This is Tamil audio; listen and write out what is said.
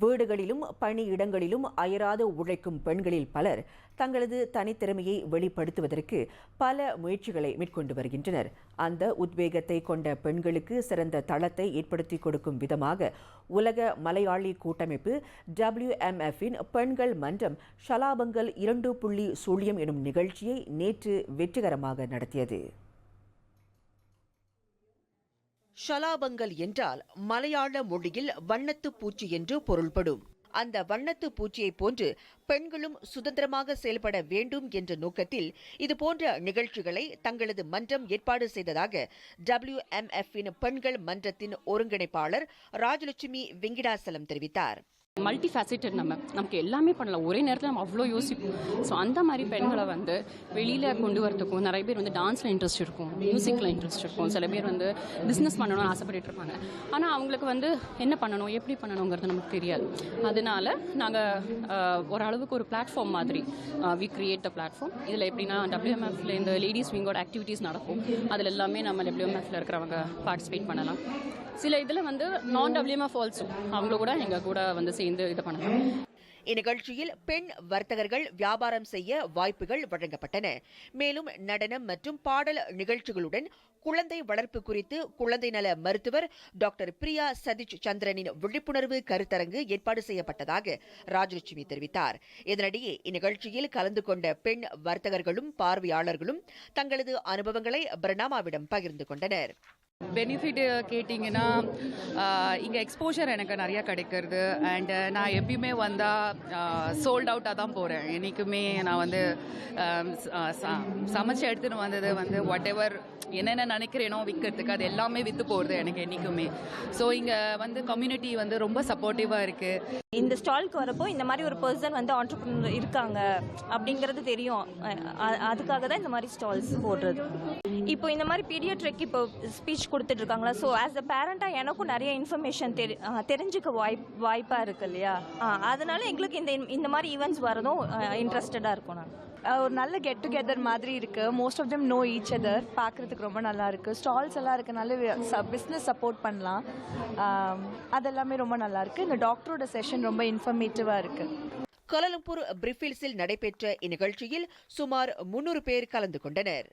வீடுகளிலும் பணியிடங்களிலும் அயராது உழைக்கும் பெண்களில் பலர் தங்களது தனித்திறமையை வெளிப்படுத்துவதற்கு பல முயற்சிகளை மேற்கொண்டு வருகின்றனர். அந்த உத்வேகத்தை கொண்ட பெண்களுக்கு சிறந்த தளத்தை ஏற்படுத்தி கொடுக்கும் விதமாக உலக மலையாளி கூட்டமைப்பு டபிள்யூஎம்எஃப்பின் பெண்கள் மன்றம் ஷலாபங்கள் இரண்டு புள்ளி சூழியம் எனும் நிகழ்ச்சியை நேற்று வெற்றிகரமாக நடத்தியது. ஷலாபங்கல் என்றால் மலையாள மொழியில் வண்ணத்து பூச்சி என்று பொருள்படும். அந்த வண்ணத்து பூச்சியைப் போன்று பெண்களும் சுதந்திரமாக செயல்பட வேண்டும் என்ற நோக்கத்தில் இதுபோன்ற நிகழ்ச்சிகளை தங்களது மன்றம் ஏற்பாடு செய்ததாக டபிள்யூ எம் எஃப் பெண்கள் மன்றத்தின் ஒருங்கிணைப்பாளர் ராஜலட்சுமி வெங்கிடாசலம் தெரிவித்தார். மல்டி ஃபேசிட்டட் நம்ம. நமக்கு எல்லாமே பண்ணலாம். ஒரே நேரத்தில் நம்ம அவ்வளோ யோசிப்போம். ஸோ அந்த மாதிரி பெண்களை வந்து வெளியில் கொண்டு வரத்துக்கும் நிறைய பேர் வந்து டான்ஸில் இன்ட்ரெஸ்ட் இருக்கும். மியூசிக்கில் இன்ட்ரெஸ்ட் இருக்கும். சில பேர் வந்து பிஸ்னஸ் பண்ணணும்னு ஆசைப்பட்டு இருப்பாங்க. ஆனால் அவங்களுக்கு வந்து என்ன பண்ணணும் எப்படி பண்ணணுங்கிறது நமக்கு தெரியாது. அதனால நாங்கள் ஓரளவுக்கு ஒரு பிளாட்ஃபார்ம் மாதிரி வி கிரியேட் அ பிளாட்ஃபார்ம் இதில் எப்படின்னா டபிள்யூஎம்எஃப்ல இந்த லேடிஸ் விங்கோட ஆக்டிவிட்டீஸ் நடக்கும். அதில் எல்லாமே நம்ம டபிள்யூஎம்எஃப்ல இருக்கிறவங்க பார்ட்டிசிபேட் பண்ணலாம். சில இதில் வந்து நான் டபிள்யூஎம்எஃப் ஆல்சோ அவங்கள கூட எங்கள் கூட வந்து சேர்ந்து இது பண்ணலாம் இந்நிகழ்ச்சியில் பெண் வர்த்தகர்கள் வியாபாரம் செய்ய வாய்ப்புகள் வழங்கப்பட்டன. மேலும் நடனம் மற்றும் பாடல் நிகழ்ச்சிகளுடன் குழந்தை வளர்ப்பு குறித்து குழந்தை நல மருத்துவர் டாக்டர் பிரியா சதீஷ் சந்திரனின் விழிப்புணர்வு கருத்தரங்கு ஏற்பாடு செய்யப்பட்டதாக ராஜலட்சுமி தெரிவித்தார். இதனிடையே இந்நிகழ்ச்சியில் கலந்து கொண்ட பெண் வர்த்தகர்களும் பார்வையாளர்களும் தங்களது அனுபவங்களை பிரணாமாவிடம் பகிர்ந்து கொண்டனர். பெனிஃபிட் கேட்டிங்கன்னா இங்கே எக்ஸ்போஷர் எனக்கு நிறையா கிடைக்கிறது. அண்ட் நான் எப்பயுமே வந்தால் சோல்ட் அவுட்டாக தான் போகிறேன் என்றைக்குமே நான் வந்து ச- சமைச்சு எடுத்துன்னு வந்தது வந்து வாட் எவர் என்னென்ன நினைக்கிறேனோ விற்கிறதுக்கு அது எல்லாமே விற்று போகிறது எனக்கு என்றைக்குமே ஸோ இங்கே வந்து கம்யூனிட்டி வந்து ரொம்ப சப்போர்ட்டிவாக இருக்குது இந்த ஸ்டால்க்கு வரப்போ இந்த மாதிரி ஒரு பர்சன் வந்து ஆண்டர்பிரினர் இருக்காங்க அப்படிங்கிறது தெரியும். அதுக்காக தான் இந்த மாதிரி ஸ்டால்ஸ் போடுறது. இப்போ இந்த மாதிரி பீடியாட்ரிக் இப்போ ஸ்பீச் கொடுத்துட்டு இருக்காங்களா ஸோ ஆஸ் அ பேரண்டாக எனக்கும் நிறைய இன்ஃபர்மேஷன் தெரி தெரிஞ்சுக்க வாய்ப் வாய்ப்பாக இருக்கு இல்லையா? ஆ, அதனால எங்களுக்கு இந்த இந்த மாதிரி ஈவெண்ட்ஸ் வரதும் இன்ட்ரெஸ்டடாக இருக்கும் நாங்கள் அஹ் ஒரு நல்ல கெட் டுகெதர் மாதிரி இருக்கு. Most of them know each other பார்க்கறதுக்கு ரொம்ப நல்லா இருக்கு. ஸ்டால்ஸ் எல்லாம் இருக்கனால பிஸ்னஸ் சப்போர்ட் பண்ணலாம். அதெல்லாமே ரொம்ப நல்லா இருக்கு. இந்த டாக்டரோட செஷன் ரொம்ப இன்ஃபர்மேட்டிவா இருக்கு. கோலாலம்பூர் பிரிஃபில்ஸில் நடைபெற்ற இந்நிகழ்ச்சியில் சுமார் முன்னூறு பேர் கலந்து கொண்டனர்.